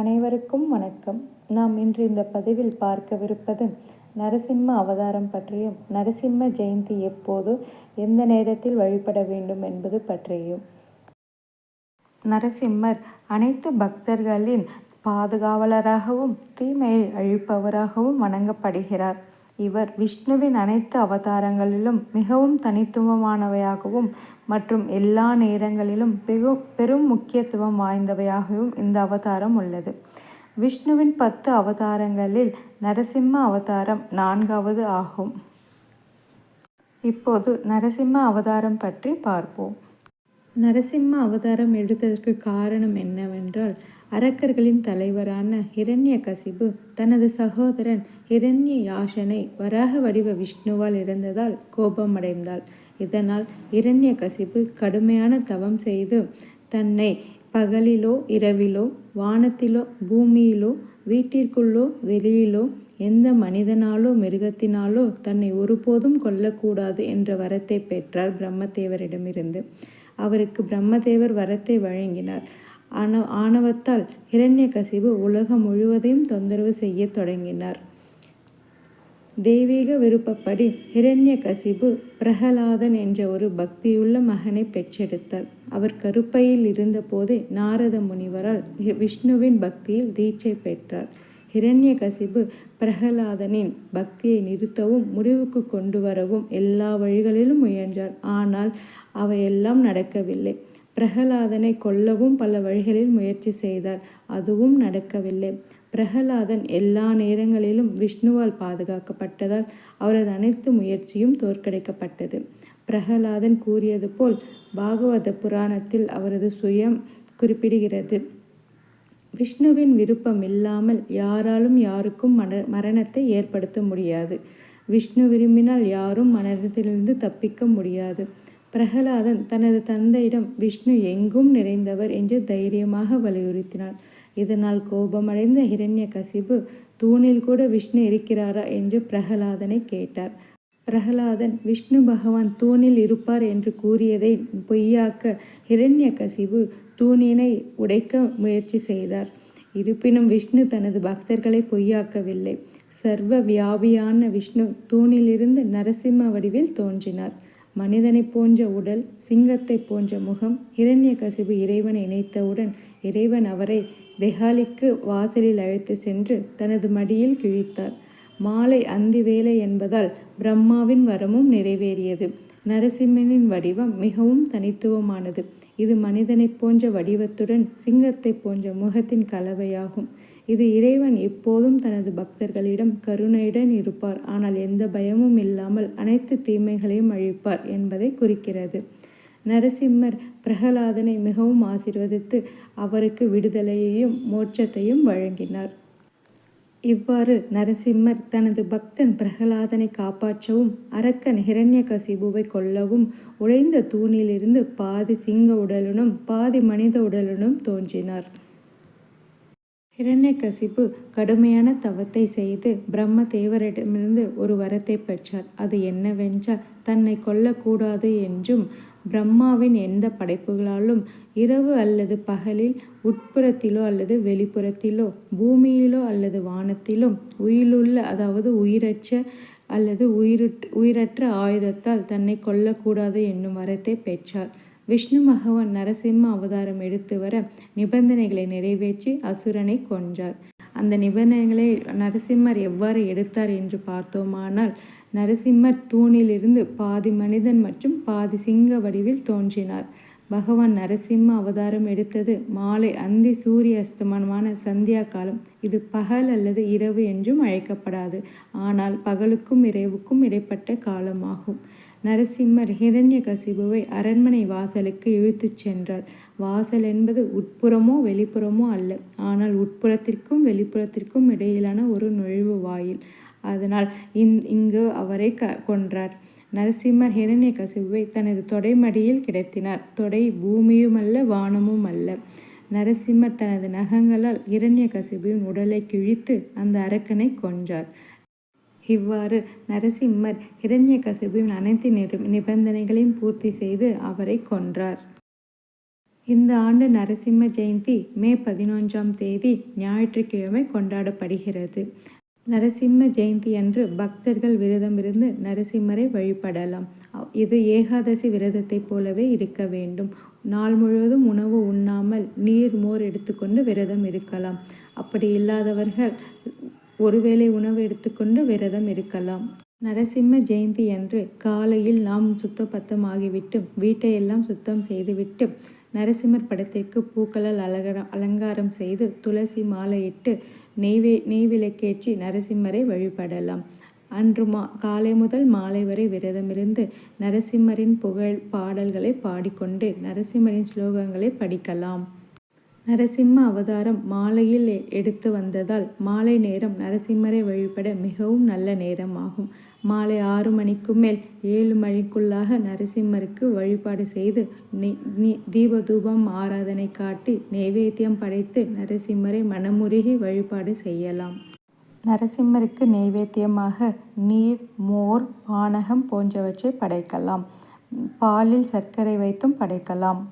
அனைவருக்கும் வணக்கம். நாம் இன்று இந்த பதிவில் பார்க்கவிருப்பது நரசிம்ம அவதாரம் பற்றியும் நரசிம்ம ஜெயந்தி எப்போது எந்த நேரத்தில் வழிபட வேண்டும் என்பது பற்றியும். நரசிம்மர் அனைத்து பக்தர்களின் பாதுகாவலராகவும் தீமையை அழிப்பவராகவும் வணங்கப்படுகிறார். இவர் விஷ்ணுவின் அனைத்து அவதாரங்களிலும் மிகவும் தனித்துவமானவையாகவும் மற்றும் எல்லா நேரங்களிலும் பெரு பெரும் முக்கியத்துவம் வாய்ந்தவையாகவும் இந்த அவதாரம் உள்ளது. விஷ்ணுவின் பத்து அவதாரங்களில் நரசிம்ம அவதாரம் நான்காவது ஆகும். இப்போது நரசிம்ம அவதாரம் பற்றி பார்ப்போம். நரசிம்ம அவதாரம் எடுத்ததற்கு காரணம் என்னவென்றால் அரக்கர்களின் தலைவரான கசிபு தனது சகோதரன் இரண்ய யாஷனை வராக வடிவ விஷ்ணுவால் இறந்ததால் கோபமடைந்தாள். இதனால் கசிபு கடுமையான தவம் செய்து தன்னை பகலிலோ இரவிலோ வானத்திலோ பூமியிலோ வீட்டிற்குள்ளோ வெளியிலோ எந்த மனிதனாலோ மிருகத்தினாலோ தன்னை ஒருபோதும் கொல்லக்கூடாது என்ற வரத்தை பெற்றார் பிரம்மதேவரிடமிருந்து. அவருக்கு பிரம்மதேவர் வரத்தை வழங்கினார். ஆன ஆணவத்தால் கசிவு உலகம் முழுவதையும் தொந்தரவு செய்ய தொடங்கினார். தெய்வீக விருப்பப்படி கசிபு பிரகலாதன் என்ற ஒரு பக்தியுள்ள மகனை பெற்றெடுத்தார். அவர் கருப்பையில் இருந்தபோதே நாரத முனிவரால் விஷ்ணுவின் பக்தியில் தீட்சை பெற்றார். கசிபு பிரகலாதனின் பக்தியை நிறுத்தவும் முடிவுக்கு கொண்டு வரவும் எல்லா வழிகளிலும் முயன்றார். ஆனால் அவையெல்லாம் நடக்கவில்லை. பிரகலாதனை கொல்லவும் பல வழிகளில் முயற்சி செய்தார். அதுவும் நடக்கவில்லை. பிரகலாதன் எல்லா நேரங்களிலும் விஷ்ணுவால் பாதுகாக்கப்பட்டதால் அவரது அனைத்து முயற்சியும் தோற்கடிக்கப்பட்டது. பிரகலாதன் கூறியது போல் பாகவத புராணத்தில் அவரது சுயம் குறிப்பிடுகிறது. விஷ்ணுவின் விருப்பம் இல்லாமல் யாராலும் யாருக்கும் மர மரணத்தை ஏற்படுத்த முடியாது. விஷ்ணு விரும்பினால் யாரும் மரணத்திலிருந்து தப்பிக்க முடியாது. பிரகலாதன் தனது தந்தையிடம் விஷ்ணு எங்கும் நிறைந்தவர் என்று தைரியமாக வலியுறுத்தினார் இதனால் கோபமடைந்த ஹிரண்ய கசிபு தூணில் கூட விஷ்ணு இருக்கிறாரா? என்று பிரகலாதனை கேட்டார். பிரகலாதன் விஷ்ணு பகவான் தூணில் இருப்பார் என்று கூறியதை பொய்யாக்க ஹிரண்யகசிபு தூணினை உடைக்க முயற்சி செய்தார். இருப்பினும் விஷ்ணு தனது பக்தர்களை பொய்யாக்கவில்லை. சர்வ வியாபியான விஷ்ணு தூணிலிருந்து நரசிம்ம வடிவில் தோன்றினார். மனிதனைப் போன்ற உடல் சிங்கத்தைப் போன்ற முகம் இரண்ய கசிவு இறைவனை இணைத்தவுடன் இறைவன் அவரை தெஹாலிக்கு வாசலில் அழைத்து சென்று தனது மடியில் கிழித்தார். மாலை அந்தி வேலை என்பதால் பிரம்மாவின் வரமும் நிறைவேறியது. நரசிம்மனின் வடிவம் மிகவும் தனித்துவமானது. இது மனிதனைப் போன்ற வடிவத்துடன் சிங்கத்தைப் போன்ற முகத்தின் கலவையாகும். இது இறைவன் எப்போதும் தனது பக்தர்களிடம் கருணையுடன் இருப்பார். ஆனால் எந்த பயமும் இல்லாமல் அனைத்து தீமைகளையும் அழிப்பார் என்பதை குறிக்கிறது. நரசிம்மர் பிரகலாதனை மிகவும் ஆசிர்வதித்து அவருக்கு விடுதலையையும் மோட்சத்தையும் வழங்கினார். இவ்வாறு நரசிம்மர் தனது பக்தன் பிரகலாதனை காப்பாற்றவும் அரக்கன் கசிபுவை கொல்லவும் உழைந்த தூணிலிருந்து பாதி சிங்க உடலுடன் பாதி மனித உடலுடன் தோன்றினார். ஹிரண்யகசிபு கடுமையான தவத்தை செய்து பிரம்ம தேவரிடமிருந்து ஒரு வரத்தை பெற்றார். அது என்னவென்றால் தன்னை கொல்லக்கூடாது என்றும் பிரம்மாவின் எந்த படைப்புகளாலும் இரவு அல்லது பகலில் உட்புறத்திலோ அல்லது வெளிப்புறத்திலோ பூமியிலோ அல்லது வானத்திலோ உயிலுள்ள அதாவது உயிரற்ற அல்லது உயிருட் உயிரற்ற ஆயுதத்தால் தன்னை கொல்லக்கூடாது என்னும் வரத்தை பெற்றார். விஷ்ணு பகவான் நரசிம்ம அவதாரம் எடுத்து வர நிபந்தனைகளை நிறைவேற்றி அசுரனை கொன்றார். அந்த நிபந்தனைகளை நரசிம்மர் எவ்வாறு எடுத்தார் என்று பார்த்தோமானால் நரசிம்மர் தூணிலிருந்து பாதி மனிதன் மற்றும் பாதி சிங்க வடிவில் தோன்றினார். பகவான் நரசிம்ம அவதாரம் எடுத்தது மாலை அந்தி சூரிய அஸ்தமனமான சந்தியா காலம் இது பகல் அல்லது இரவு என்றும் அழைக்கப்படாது. ஆனால் பகலுக்கும் இரவுக்கும் இடைப்பட்ட காலமாகும். நரசிம்மர் கசிபுவை அரண்மனை வாசலுக்கு இழுத்துச் சென்றார் வாசல் என்பது உட்புறமோ வெளிப்புறமோ அல்ல. ஆனால் உட்புறத்திற்கும் வெளிப்புறத்திற்கும் இடையிலான ஒரு நுழைவு வாயில். அதனால் இந் இங்கு அவரை க கொன்றார். நரசிம்மர் கசிபுவை தனது தொடைமடியில் கிடத்தினார். தொடை பூமியும் அல்ல வானமும் அல்ல நரசிம்மர் தனது நகங்களால் கசிபுவின் உடலை கிழித்து அந்த அரக்கனை கொன்றார். இவ்வாறு நரசிம்மர் கசிபின் அனைத்து நிபந்தனைகளையும் பூர்த்தி செய்து அவரை கொன்றார். இந்த ஆண்டு நரசிம்ம ஜெயந்தி மே பதினொன்றாம் தேதி ஞாயிற்றுக்கிழமை கொண்டாடப்படுகிறது. நரசிம்ம ஜெயந்தி அன்று பக்தர்கள் விரதமிருந்து நரசிம்மரை வழிபடலாம். இது ஏகாதசி விரதத்தைப் போலவே இருக்க வேண்டும். நாள் முழுவதும் உணவு உண்ணாமல் நீர் மோர் எடுத்துக்கொண்டு விரதம் இருக்கலாம். அப்படி இல்லாதவர்கள் ஒருவேளை உணவு எடுத்துக்கொண்டு விரதம் இருக்கலாம். நரசிம்ம ஜெயந்தி அன்று காலையில் நாம் சுத்தபத்தமாகிவிட்டு வீட்டையெல்லாம் சுத்தம் செய்துவிட்டு நரசிம்மர் படத்திற்கு பூக்களால் அலங்கர அலங்காரம் செய்து துளசி மாலையிட்டு நெய்வே நெய் விளக்கேற்றி நரசிம்மரை வழிபடலாம். அன்று மா காலை முதல் மாலை வரை விரதமிருந்து நரசிம்மரின் புகழ் பாடல்களை பாடிக்கொண்டு நரசிம்மரின் ஸ்லோகங்களை படிக்கலாம். நரசிம்ம அவதாரம் மாலையில் எடுத்து வந்ததால் மாலை நேரம் நரசிம்மரை வழிபட மிகவும் நல்ல நேரமாகும். மாலை ஆறு மணிக்கு மேல் ஏழு மணிக்குள்ளாக நரசிம்மருக்கு வழிபாடு செய்து தீபதூபம் ஆராதனை காட்டி நெய்வேத்தியம் படைத்து நரசிம்மரை மனமுருகி வழிபாடு செய்யலாம். நரசிம்மருக்கு நெய்வேத்தியமாக நீர் மோர் பானகம் போன்றவற்றை படைக்கலாம். பாலில் சர்க்கரை வைத்தும் படைக்கலாம்.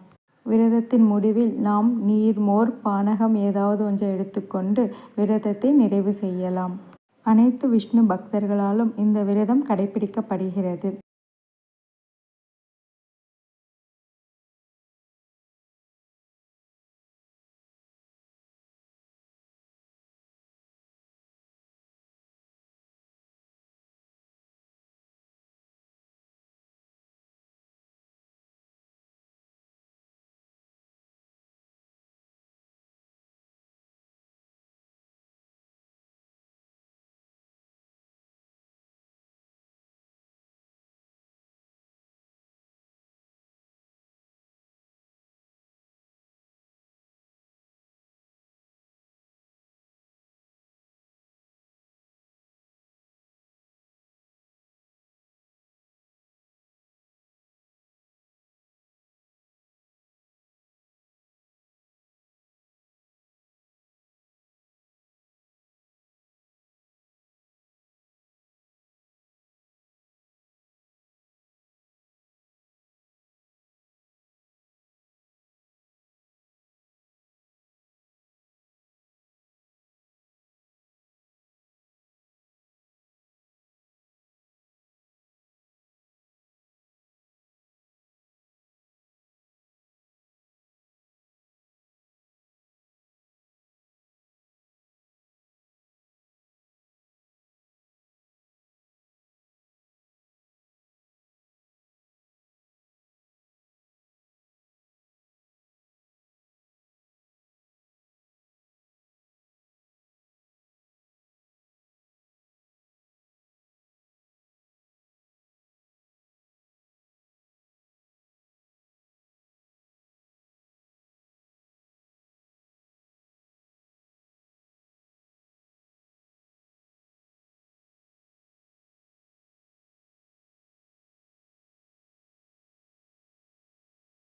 விரதத்தின் முடிவில் நாம் நீர் மோர் பானகம் ஏதாவது ஒன்றை எடுத்துக்கொண்டு விரதத்தை நிறைவு செய்யலாம். அனைத்து விஷ்ணு பக்தர்களாலும் இந்த விரதம் கடைபிடிக்கப்படுகிறது